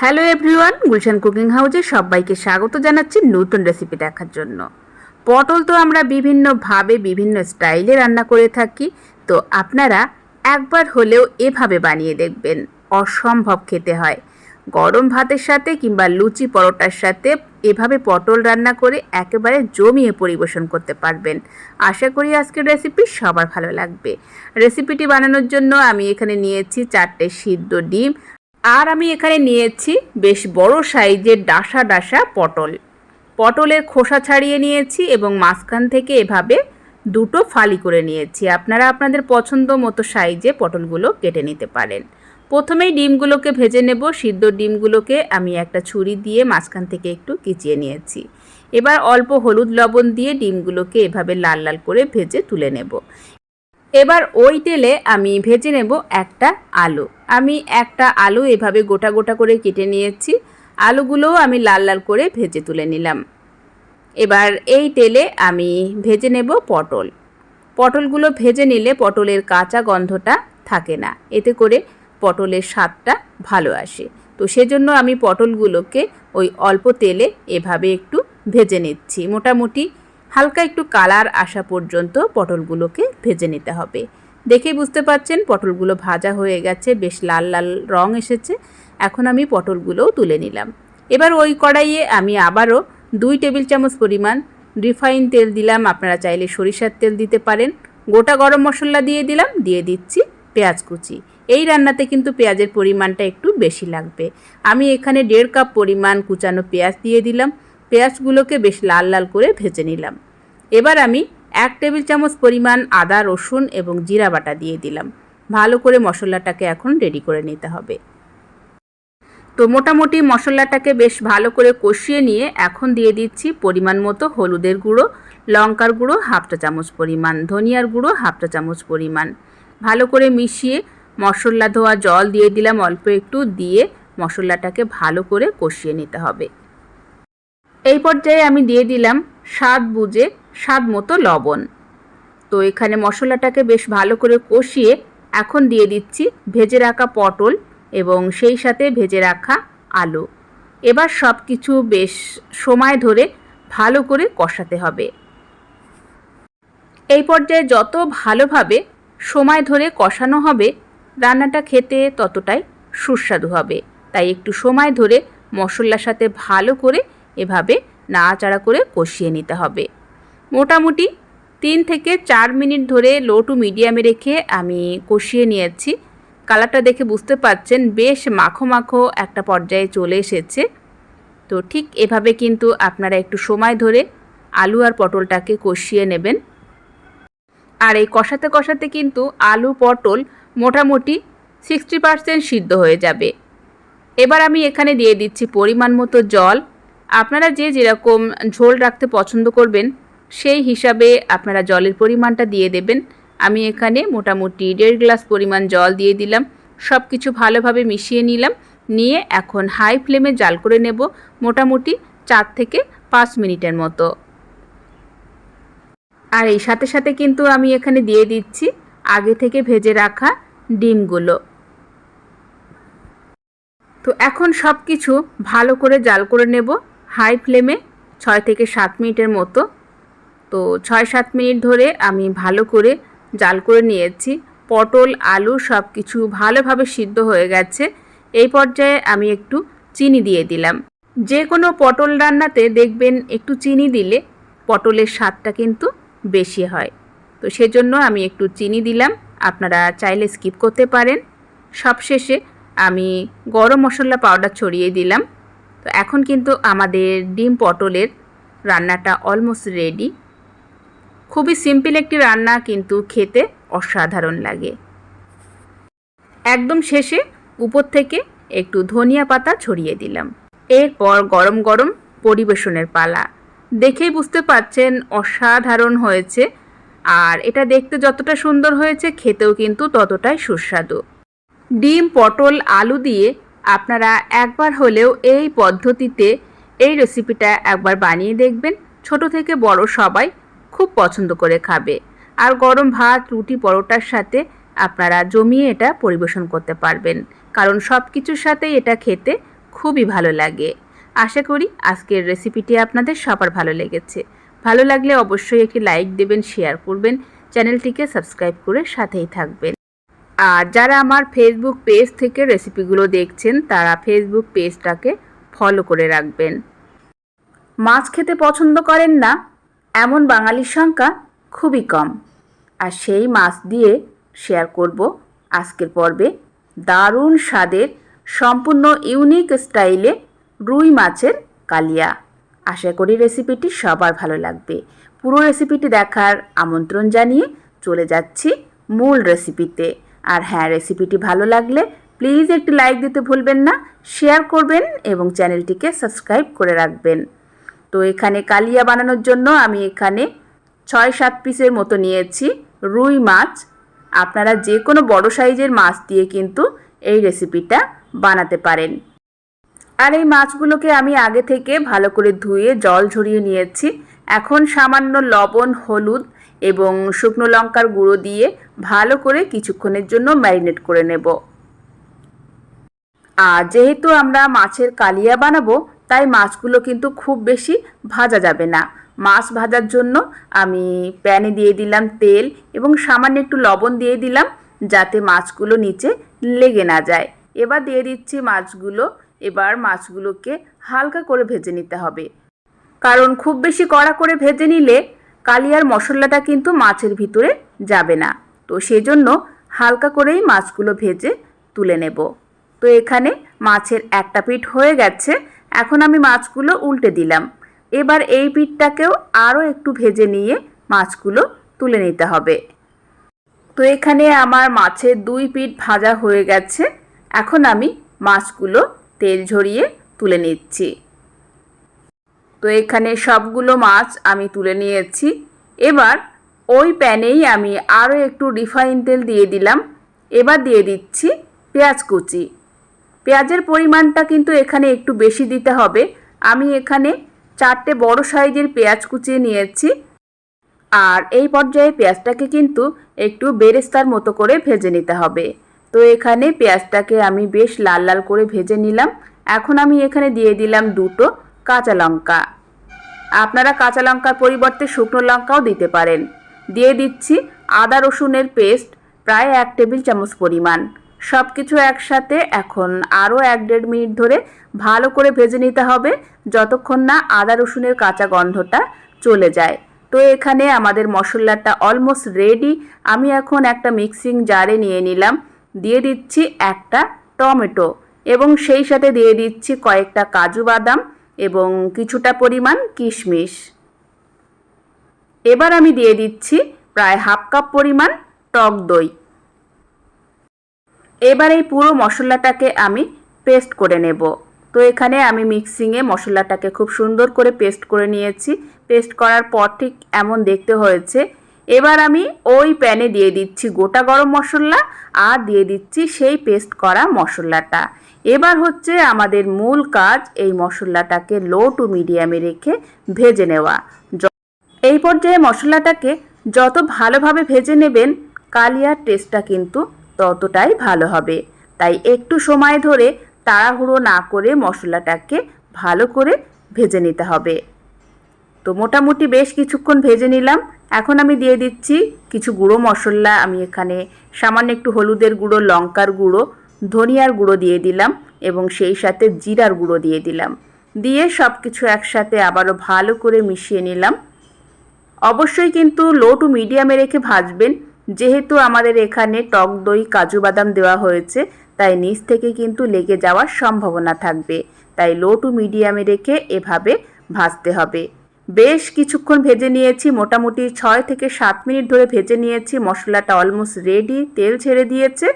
Hello everyone Gulshan cooking হাউসে সবাইকে স্বাগত জানাচ্ছি নতুন রেসিপি দেখার জন্য। পটল তো আমরা বিভিন্নভাবে বিভিন্ন স্টাইলে রান্না করে থাকি, তো আপনারা একবার হলেও এভাবে বানিয়ে দেখবেন, অসম্ভব খেতে হয়। গরম ভাতের সাথে কিংবা লুচি পরোটার সাথে এভাবে পটল রান্না করে একেবারে জমিয়ে পরিবেশন করতে পারবেন। আশা করি আজকের রেসিপি সবার ভালো লাগবে। রেসিপিটি বানানোর জন্য আমি এখানে নিয়েছি চারটে সিদ্ধ ডিম আর আমি এখানে নিয়েছি বেশ বড় সাইজের ডাসা ডাসা পটল। পটলের খোসা ছাড়িয়ে নিয়েছি এবং মাঝখান থেকে এভাবে দুটো ফালি করে নিয়েছি। আপনারা আপনাদের পছন্দ মতো সাইজে পটলগুলো কেটে নিতে পারেন। প্রথমেই ডিমগুলোকে ভেজে নেব। সিদ্ধ ডিমগুলোকে আমি একটা ছুরি দিয়ে মাঝখান থেকে একটু কিচিয়ে নিয়েছি। এবার অল্প হলুদ লবণ দিয়ে ডিমগুলোকে এভাবে লাল লাল করে ভেজে তুলে নেব। এবার ওই তেলে আমি ভেজে নেব একটা আলু। আমি একটা আলু এভাবে গোটা গোটা করে কেটে নিয়েছি। আলুগুলোও আমি লাল লাল করে ভেজে তুলে নিলাম। এবার এই তেলে আমি ভেজে নেব পটল। পটলগুলো ভেজে নিলে পটলের কাঁচা গন্ধটা থাকে না। এতে করে পটলের স্বাদটা ভালো আসে। তো সেজন্য আমি পটলগুলোকে ওই অল্প তেলে এভাবে একটু ভেজে নিচ্ছি। মোটামুটি হালকা একটু কালার আসা পর্যন্ত পটলগুলোকে ভেজে নিতে হবে। দেখেই বুঝতে পারছেন, পটলগুলো ভাজা হয়ে গেছে, বেশ লাল লাল রং এসেছে। এখন আমি পটলগুলোও তুলে নিলাম। এবার ওই কড়াইয়ে আমি আবারও দুই টেবিল চামচ পরিমাণ রিফাইন তেল দিলাম। আপনারা চাইলে সরিষার তেল দিতে পারেন। গোটা গরম মশলা দিয়ে দিলাম, দিয়ে দিচ্ছি পেঁয়াজ কুচি। এই রান্নাতে কিন্তু পেঁয়াজের পরিমাণটা একটু বেশি লাগবে। আমি এখানে দেড় কাপ পরিমাণ কুচানো পেঁয়াজ দিয়ে দিলাম। পেঁয়াজগুলোকে বেশ লাল লাল করে ভেজে নিলাম। এবার আমি এক টেবিল চামচ পরিমাণ আদা, রসুন এবং জিরা বাটা দিয়ে দিলাম। ভালো করে মশলাটাকে এখন রেডি করে নিতে হবে। তো মোটামুটি মশলাটাকে বেশ ভালো করে কষিয়ে নিয়ে এখন দিয়ে দিচ্ছি পরিমাণ মতো হলুদের গুঁড়ো, লঙ্কার গুঁড়ো হাফটা চামচ পরিমাণ, ধনিয়ার গুঁড়ো হাফটা চামচ পরিমাণ। ভালো করে মিশিয়ে মশলা ধোয়া জল দিয়ে দিলাম, অল্প একটু দিয়ে মশলাটাকে ভালো করে কষিয়ে নিতে হবে। এই পর্যায়ে আমি দিয়ে দিলাম স্বাদ বুঝে স্বাদ মতো লবণ। তো এখানে মশলাটাকে বেশ ভালো করে কষিয়ে এখন দিয়ে দিচ্ছি ভেজে রাখা পটল এবং সেই সাথে ভেজে রাখা আলু। এবার সব কিছু বেশ সময় ধরে ভালো করে কষাতে হবে। এই পর্যায়ে যত ভালোভাবে সময় ধরে কষানো হবে, রান্নাটা খেতে ততটাই সুস্বাদু হবে। তাই একটু সময় ধরে মশলার সাথে ভালো করে এভাবে নাড়াচাড়া করে কষিয়ে নিতে হবে। মোটামুটি তিন থেকে চার মিনিট ধরে লো টু মিডিয়ামে রেখে আমি কষিয়ে নিয়েছি। কালারটা দেখে বুঝতে পাচ্ছেন বেশ মাখো মাখো একটা পর্যায়ে চলে এসেছে। তো ঠিক এভাবে কিন্তু আপনারা একটু সময় ধরে আলু আর পটলটাকে কষিয়ে নেবেন। আর এই কষাতে কষাতে কিন্তু আলু, পটল মোটামুটি সিক্সটি পারসেন্ট সিদ্ধ হয়ে যাবে। এবার আমি এখানে দিয়ে দিচ্ছি পরিমাণ মতো জল। আপনারা যে যেরকম ঝোল রাখতে পছন্দ করবেন, সেই হিসাবে আপনারা জলের পরিমাণটা দিয়ে দেবেন। আমি এখানে মোটামুটি দেড় গ্লাস পরিমাণ জল দিয়ে দিলাম। সব কিছু ভালোভাবে মিশিয়ে নিলাম। নিয়ে এখন হাই ফ্লেমে জাল করে নেব মোটামুটি চার থেকে পাঁচ মিনিটের মতো। আর এই সাথে সাথে কিন্তু আমি এখানে দিয়ে দিচ্ছি আগে থেকে ভেজে রাখা ডিমগুলো। তো এখন সব কিছু ভালো করে জাল করে নেব। হাই ফ্লেমে ছয় থেকে সাত মিনিটের মতো। তো ছয় সাত মিনিট ধরে আমি ভালো করে জাল করে নিয়েছি। পটল, আলু সব কিছু ভালোভাবে সিদ্ধ হয়ে গেছে। এই পর্যায়ে আমি একটু চিনি দিয়ে দিলাম। যে কোনো পটল রান্নাতে দেখবেন একটু চিনি দিলে পটলের স্বাদটা কিন্তু বেশি হয়। তো সেজন্য আমি একটু চিনি দিলাম। আপনারা চাইলে স্কিপ করতে পারেন। সবশেষে আমি গরম মশলা পাউডার ছড়িয়ে দিলাম। তো এখন কিন্তু আমাদের ডিম পটলের রান্নাটা অলমোস্ট রেডি খুবই সিম্পল একটি রান্না, কিন্তু খেতে অসাধারণ লাগে। একদম শেষে উপর থেকে একটু ধনিয়া পাতা ছড়িয়ে দিলাম। এরপর গরম গরম পরিবেশনের পালা। দেখেই বুঝতে পারছেন অসাধারণ হয়েছে। আর এটা দেখতে যতটা সুন্দর হয়েছে, খেতেও কিন্তু ততটাই সুস্বাদু। ডিম, পটল, আলু দিয়ে আপনারা একবার হলেও এই পদ্ধতিতে এই রেসিপিটা একবার বানিয়ে দেখবেন। ছোট থেকে বড় সবাই খুব পছন্দ করে খাবে। আর গরম ভাত, রুটি, পরোটার সাথে আপনারা জমিয়ে এটা পরিবেশন করতে পারবেন। কারণ সব কিছুর সাথেই এটা খেতে খুবই ভালো লাগে। আশা করি আজকের রেসিপিটি আপনাদের সবার ভালো লেগেছে। ভালো লাগলে অবশ্যই একটি লাইক দেবেন শেয়ার করবেন চ্যানেলটিকে সাবস্ক্রাইব করে সাথেই থাকবেন। আর যারা আমার ফেসবুক পেজ থেকে রেসিপিগুলো দেখছেন, তারা ফেসবুক পেজটাকে ফলো করে রাখবেন। মাছ খেতে পছন্দ করেন না, এমন বাঙালির সংখ্যা খুবই কম। আর সেই মাছ দিয়ে শেয়ার করব আজকের পর্বে দারুণ স্বাদের, সম্পূর্ণ ইউনিক স্টাইলে রুই মাছের কালিয়া। আশা করি রেসিপিটি সবার ভালো লাগবে। পুরো রেসিপিটি দেখার আমন্ত্রণ জানিয়ে চলে যাচ্ছি মূল রেসিপিতে আর হ্যাঁ রেসিপিটি ভালো লাগলে প্লিজ একটি লাইক দিতে ভুলবেন না শেয়ার করবেন এবং চ্যানেলটিকে সাবস্ক্রাইব করে রাখবেন। তো এখানে কালিয়া বানানোর জন্য আমি এখানে ছয় সাত পিসের মতো নিয়েছি রুই মাছ। আপনারা যে কোনো বড় সাইজের মাছ দিয়ে কিন্তু এই রেসিপিটা বানাতে পারেন। আর এই মাছগুলোকে আমি আগে থেকে ভালো করে ধুয়ে জল ঝরিয়ে নিয়েছি। এখন সামান্য লবণ, হলুদ এবং শুকনো লঙ্কার গুঁড়ো দিয়ে ভালো করে কিছুক্ষণের জন্য ম্যারিনেট করে নেব। আর যেহেতু আমরা মাছের কালিয়া বানাবো, তাই মাছগুলো কিন্তু খুব বেশি ভাজা যাবে না। মাছ ভাজার জন্য আমি প্যানে দিয়ে দিলাম তেল এবং সামান্য একটু লবণ দিয়ে দিলাম যাতে মাছগুলো নিচে লেগে না যায়। এবার দিয়ে দিচ্ছি মাছগুলো। এবার মাছগুলোকে হালকা করে ভেজে নিতে হবে। কারণ খুব বেশি কড়া করে ভেজে নিলে কালিয়ার মশলাটা কিন্তু মাছের ভিতরে যাবে না। তো সেজন্য হালকা করেই মাছগুলো ভেজে তুলে নেব। তো এখানে মাছের একটা পিঠ হয়ে গেছে, এখন আমি মাছগুলো উল্টে দিলাম। এবার এই পিঠটাকেও আরও একটু ভেজে নিয়ে মাছগুলো তুলে নিতে হবে। তো এখানে আমার মাছের দুই পিঠ ভাজা হয়ে গেছে, এখন আমি মাছগুলো তেল ঝরিয়ে তুলে নিচ্ছি। তো এখানে সবগুলো মাছ আমি তুলে নিয়েছি। এবার ওই প্যানেই আমি আরও একটু রিফাইন তেল দিয়ে দিলাম। এবার দিয়ে দিচ্ছি পেঁয়াজ কুচি। পেঁয়াজের পরিমাণটা কিন্তু এখানে একটু বেশি দিতে হবে। আমি এখানে চারটে বড় সাইজের পেঁয়াজ কুচিয়ে নিয়েছি। আর এই পর্যায়ে পেঁয়াজটাকে কিন্তু একটু বেরেস্তার মতো করে ভেজে নিতে হবে। তো এখানে পেঁয়াজটাকে আমি বেশ লাল লাল করে ভেজে নিলাম। এখন আমি এখানে দিয়ে দিলাম দুটো কাঁচা লঙ্কা। আপনারা কাঁচা লঙ্কার পরিবর্তে শুকনো লঙ্কাও দিতে পারেন। দিয়ে দিচ্ছি আদা রসুনের পেস্ট, প্রায় এক টেবিল চামচ পরিমাণ। সব কিছু একসাথে এখন আরও এক দেড় মিনিট ধরে ভালো করে ভেজে নিতে হবে, যতক্ষণ না আদা রসুনের কাঁচা গন্ধটা চলে যায়। তো এখানে আমাদের মশলাটা অলমোস্ট রেডি আমি এখন একটা মিক্সিং জারে নিয়ে নিলাম। দিয়ে দিচ্ছি একটা টমেটো এবং সেই সাথে দিয়ে দিচ্ছি কয়েকটা কাজু বাদাম। এবং কিছুটা পরিমাণ কিশমিশ। এবার আমি দিয়ে দিচ্ছি প্রায় হাফ কাপ পরিমাণ টক দই। এবার এই পুরো মশলাটাকে আমি পেস্ট করে নেব। তো এখানে আমি মিক্সিংয়ে মশলাটাকে খুব সুন্দর করে পেস্ট করে নিয়েছি। পেস্ট করার পর ঠিক এমন দেখতে হয়েছে। এবার আমি ওই প্যানে দিয়ে দিচ্ছি গোটা গরম মশলা আর দিয়ে দিচ্ছি সেই পেস্ট করা মশলাটা। এবার হচ্ছে আমাদের মূল কাজ এই মশলাটাকে লো টু মিডিয়ামে রেখে ভেজে নেওয়া। এই পর্যায়ে মশলাটাকে যত ভালোভাবে ভেজে নেবেন, কালিয়ার টেস্টটা কিন্তু ততটাই ভালো হবে। তাই একটু সময় ধরে তাড়াহুড়ো না করে মশলাটাকে ভালো করে ভেজে নিতে হবে। তো মোটামুটি বেশ কিছুক্ষণ ভেজে নিলাম। এখন আমি দিয়ে দিচ্ছি কিছু গুঁড়ো মশলা। আমি এখানে সামান্য একটু হলুদের গুঁড়ো, লঙ্কার গুঁড়ো ধনিয়ার গুঁড়ো দিয়ে দিলাম এবং সেই সাথে জিরার গুঁড়ো দিয়ে দিলাম। দিয়ে সব কিছু একসাথে আবারও ভালো করে মিশিয়ে নিলাম। অবশ্যই কিন্তু লো টু মিডিয়ামে রেখে ভাজবেন। যেহেতু আমাদের এখানে টক দই, কাজু বাদাম দেওয়া হয়েছে, তাই নিচ থেকে কিন্তু লেগে যাওয়ার সম্ভাবনা থাকবে। তাই লো টু মিডিয়ামে রেখে এভাবে ভাজতে হবে। বেশ কিছুক্ষণ ভেজে নিয়েছি, মোটামুটি ছয় থেকে সাত মিনিট ধরে ভেজে নিয়েছি। মশলাটা অলমোস্ট রেডি, তেল ছেড়ে দিয়েছে।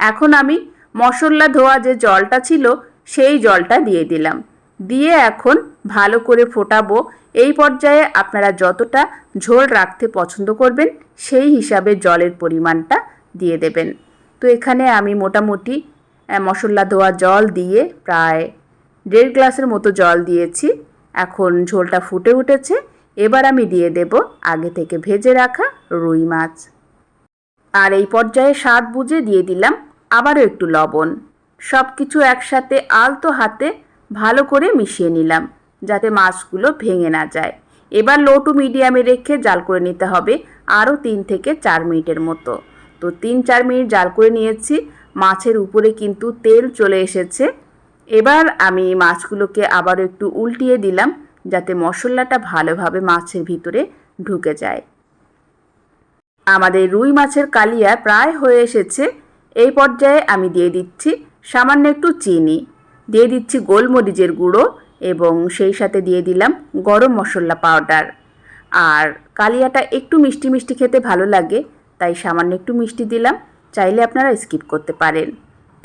এখন আমি মশলা ধোয়া যে জলটা ছিল, সেই জলটা দিয়ে দিলাম। দিয়ে এখন ভালো করে ফোটাবো। এই পর্যায়ে আপনারা যতটা ঝোল রাখতে পছন্দ করবেন, সেই হিসাবে জলের পরিমাণটা দিয়ে দেবেন। তো এখানে আমি মোটামুটি মশলা ধোয়া জল দিয়ে প্রায় দেড় গ্লাসের মতো জল দিয়েছি। এখন ঝোলটা ফুটে উঠেছে। এবার আমি দিয়ে দেব আগে থেকে ভেজে রাখা রুই মাছ। আর এই পর্যায়ে স্বাদ বুঝে দিয়ে দিলাম আবারও একটু লবণ। সব কিছু একসাথে আলতো হাতে ভালো করে মিশিয়ে নিলাম, যাতে মাছগুলো ভেঙে না যায়। এবার লো টু মিডিয়ামে রেখে জাল করে নিতে হবে আরও তিন থেকে চার মিনিটের মতো। তো তিন চার মিনিট জাল করে নিয়েছি, মাছের উপরে কিন্তু তেল চলে এসেছে। এবার আমি মাছগুলোকে আবারও একটু উল্টিয়ে দিলাম, যাতে মশলাটা ভালোভাবে মাছের ভিতরে ঢুকে যায়। আমাদের রুই মাছের কালিয়া প্রায় হয়ে এসেছে এই পর্যায়ে আমি দিয়ে দিচ্ছি সামান্য একটু চিনি। দিয়ে দিচ্ছি গোলমরিচের গুঁড়ো এবং সেই সাথে দিয়ে দিলাম গরম মশলা পাউডার। আর কালিয়াটা একটু মিষ্টি মিষ্টি খেতে ভালো লাগে, তাই সামান্য একটু মিষ্টি দিলাম। চাইলে আপনারা স্কিপ করতে পারেন।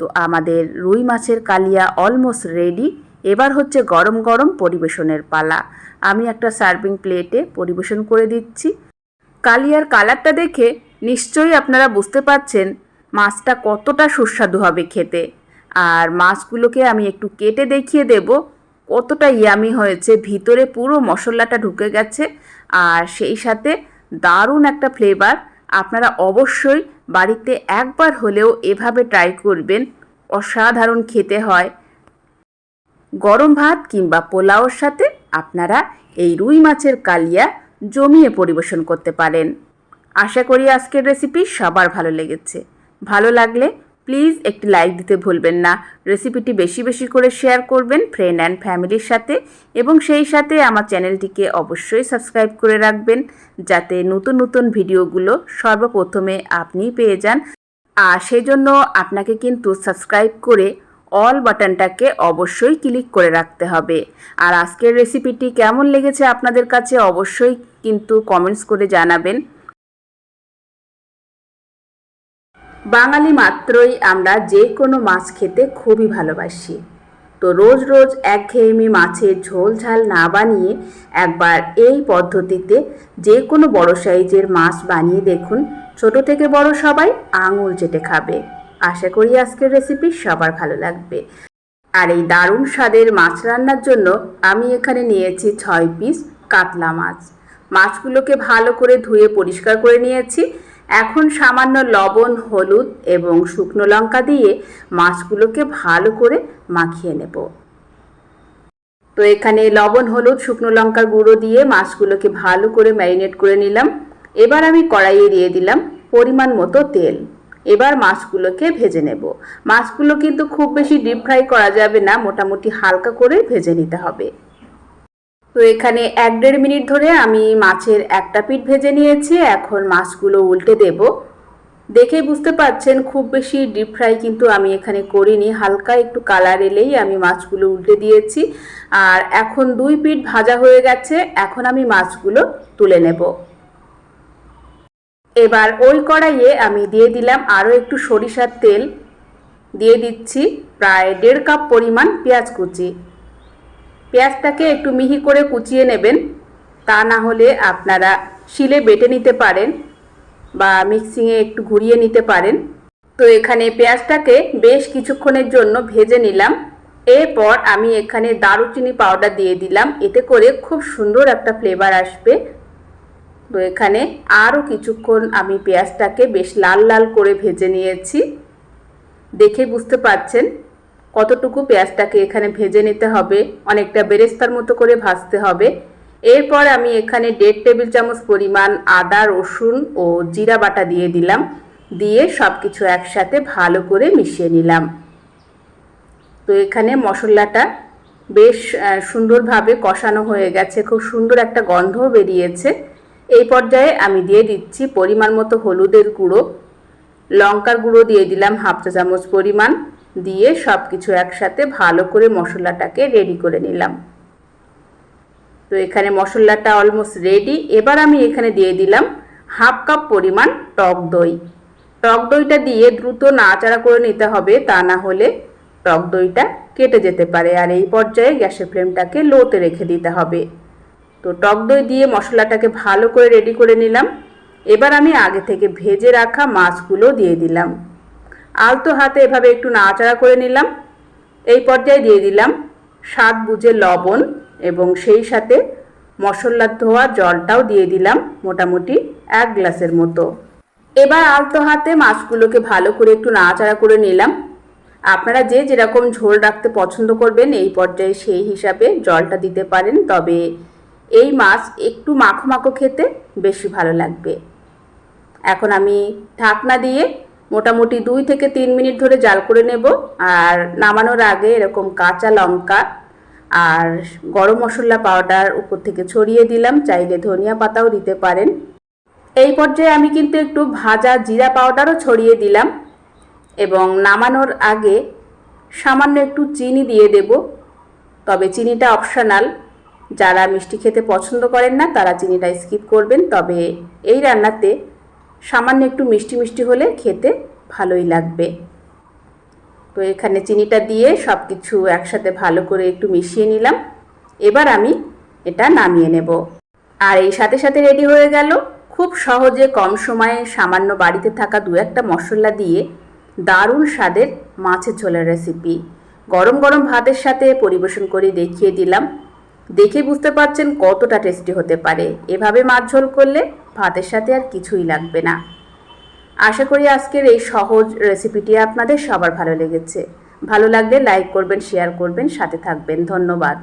তো আমাদের রুই মাছের কালিয়া অলমোস্ট রেডি। এবার হচ্ছে গরম গরম পরিবেশনের পালা। আমি একটা সার্ভিং প্লেটে পরিবেশন করে দিচ্ছি। কালিয়ার কালারটা দেখে নিশ্চয়ই আপনারা বুঝতে পারছেন মাছটা কতটা সুস্বাদু হবে খেতে। আর মাছগুলোকে আমি একটু কেটে দেখিয়ে দেব, কতটা ইয়ামি হয়েছে। ভিতরে পুরো মশলাটা ঢুকে গেছে। আর সেই সাথে দারুণ একটা ফ্লেভার আপনারা অবশ্যই বাড়িতে একবার হলেও এভাবে ট্রাই করবেন। অসাধারণ খেতে হয়। গরম ভাত কিংবা পোলাওর সাথে আপনারা এই রুই মাছের কালিয়া জমিয়ে পরিবেশন করতে পারেন। আশা করি আজকের রেসিপি সবার ভালো লেগেছে। ভালো লাগলে প্লিজ একটি লাইক দিতে ভুলবেন না। রেসিপিটি বেশি বেশি করে শেয়ার করবেন ফ্রেন্ড অ্যান্ড ফ্যামিলির সাথে এবং সেই সাথে আমার চ্যানেলটিকে অবশ্যই সাবস্ক্রাইব করে রাখবেন যাতে নতুন নতুন ভিডিওগুলো সর্বপ্রথমে আপনি পেয়ে যান। আর সেজন্য আপনাকে কিন্তু সাবস্ক্রাইব করে অল বাটনটাকে অবশ্যই ক্লিক করে রাখতে হবে। আর আজকের রেসিপিটি কেমন লেগেছে আপনাদের কাছে অবশ্যই কিন্তু কমেন্টস করে জানাবেন। বাঙালি মাত্রই আমরা যে কোনো মাছ খেতে খুবই ভালোবাসি। তো রোজ রোজ একঘেয়েমি মাছের ঝোল ঝাল না বানিয়ে একবার এই পদ্ধতিতে যে কোনো বড় সাইজের মাছ বানিয়ে দেখুন। ছোট থেকে বড় সবাই আঙুল চেটে খাবে। আশা করি আজকের রেসিপি সবার ভালো লাগবে। আর এই দারুণ স্বাদের মাছ রান্নার জন্য আমি এখানে নিয়েছি ছয় পিস কাতলা মাছ। মাছগুলোকে ভালো করে ধুয়ে পরিষ্কার করে নিয়েছি। এখন সামান্য লবণ, হলুদ এবং শুকনো লঙ্কা দিয়ে মাছগুলোকে ভালো করে মাখিয়ে নেব। তো এখানে লবণ, হলুদ, শুকনো লঙ্কার গুঁড়ো দিয়ে মাছগুলোকে ভালো করে ম্যারিনেট করে নিলাম। এবার আমি কড়াইয়ে দিয়ে দিলাম পরিমাণ মতো তেল। এবার মাছগুলোকে ভেজে নেব। মাছগুলো কিন্তু খুব বেশি ডিপ ফ্রাই করা যাবে না, মোটামুটি হালকা করে ভেজে নিতে হবে। তো এখানে এক দেড় মিনিট ধরে আমি মাছের একটা পিঠ ভেজে নিয়েছি, এখন মাছগুলো উল্টে দেব। দেখে বুঝতে পারছেন খুব বেশি ডিপ ফ্রাই কিন্তু আমি এখানে করিনি, হালকা একটু কালার এলেই আমি মাছগুলো উল্টে দিয়েছি। আর এখন দুই পিঠ ভাজা হয়ে গেছে, এখন আমি মাছগুলো তুলে নেব। এবার ওই কড়াইয়ে আমি দিয়ে দিলাম আরও একটু সরিষার তেল। দিয়ে দিচ্ছি প্রায় দেড় কাপ পরিমাণ পেঁয়াজ কুচি। পেঁয়াজটাকে একটু মিহি করে কুচিয়ে নেবেন। তা না হলে আপনারা শিলে বেটে নিতে পারেন বা মিক্সিংয়ে একটু ঘুরিয়ে নিতে পারেন। তো এখানে পেঁয়াজটাকে বেশ কিছুক্ষণের জন্য ভেজে নিলাম। এরপর আমি এখানে দারুচিনি পাউডার দিয়ে দিলাম। এতে করে খুব সুন্দর একটা ফ্লেভার আসবে। তো এখানে আরও কিছুক্ষণ আমি পেঁয়াজটাকে বেশ লাল লাল করে ভেজে নিয়েছি। দেখে বুঝতে পারছেন কতটুকু পেঁয়াজটাকে এখানে ভেজে নিতে হবে, অনেকটা বেরেস্তার মতো করে ভাজতে হবে। এরপর আমি এখানে দেড় টেবিল চামচ পরিমাণ আদা, রসুন ও জিরা বাটা দিয়ে দিলাম, দিয়ে সব কিছু একসাথে ভালো করে মিশিয়ে নিলাম। তো এখানে মশলাটা বেশ সুন্দরভাবে কষানো হয়ে গেছে, খুব সুন্দর একটা গন্ধও বেরিয়েছে। এই পর্যায়ে আমি দিয়ে দিচ্ছি পরিমাণ মতো হলুদের গুঁড়ো, লঙ্কার গুঁড়ো দিয়ে দিলাম হাফ চা চামচ পরিমাণ। দিয়ে সব কিছু একসাথে ভালো করে মশলাটাকে রেডি করে নিলাম। তো এখানে মশলাটা অলমোস্ট রেডি এবার আমি এখানে দিয়ে দিলাম হাফ কাপ পরিমাণ টক দই। টক দইটা দিয়ে দ্রুত নাড়াচাড়া করে নিতে হবে, তা না হলে টক দইটা কেটে যেতে পারে। আর এই পর্যায়ে গ্যাসের ফ্লেমটাকে লোতে রেখে দিতে হবে। তো টক দই দিয়ে মশলাটাকে ভালো করে রেডি করে নিলাম। এবার আমি আগে থেকে ভেজে রাখা মাছগুলো দিয়ে দিলাম। আলতো হাতে এভাবে একটু নাড়াচাড়া করে নিলাম। এই পর্যায়ে দিয়ে দিলাম স্বাদ বুঝে লবণ এবং সেই সাথে মশলার ধোয়া জলটাও দিয়ে দিলাম মোটামুটি এক গ্লাসের মতো। এবার আলতো হাতে মাছগুলোকে ভালো করে একটু নাড়াচাড়া করে নিলাম। আপনারা যে যেরকম ঝোল রাখতে পছন্দ করবেন, এই পর্যায়ে সেই হিসাবে জলটা দিতে পারেন। তবে এই মাছ একটু মাখো মাখো খেতে বেশি ভালো লাগবে। এখন আমি ঢাকনা দিয়ে মোটামুটি দুই থেকে তিন মিনিট ধরে জাল করে নেব। আর নামানোর আগে এরকম কাঁচা লঙ্কা আর গরম মশলা পাউডার উপর থেকে ছড়িয়ে দিলাম। চাইলে ধনিয়া পাতাও দিতে পারেন। এই পর্যায়ে আমি কিন্তু একটু ভাজা জিরা পাউডারও ছড়িয়ে দিলাম এবং নামানোর আগে সামান্য একটু চিনি দিয়ে দেব। তবে চিনিটা অপশনাল। যারা মিষ্টি খেতে পছন্দ করেন না, তারা চিনিটা স্কিপ করবেন। তবে এই রান্নাতে সামান্য একটু মিষ্টি মিষ্টি হলে খেতে ভালোই লাগবে। তো এখানে চিনিটা দিয়ে সব কিছু একসাথে ভালো করে একটু মিশিয়ে নিলাম। এবার আমি এটা নামিয়ে নেব। আর এই সাথে সাথে রেডি হয়ে গেল খুব সহজে কম সময়ে সামান্য বাড়িতে থাকা দু একটা মশলা দিয়ে দারুণ স্বাদের মাছের ঝোলের রেসিপি গরম গরম ভাতের সাথে পরিবেশন করে দেখিয়ে দিলাম। দেখে বুঝতে পারছেন কতটা টেস্টি হতে পারে। এভাবে মাছ ঝোল করলে ভাতের সাথে আর কিছুই লাগবে না। আশা করি আজকের এই সহজ রেসিপিটি আপনাদের সবার ভালো লেগেছে। ভালো লাগলে লাইক করবেন, শেয়ার করবেন, সাথে থাকবেন। ধন্যবাদ।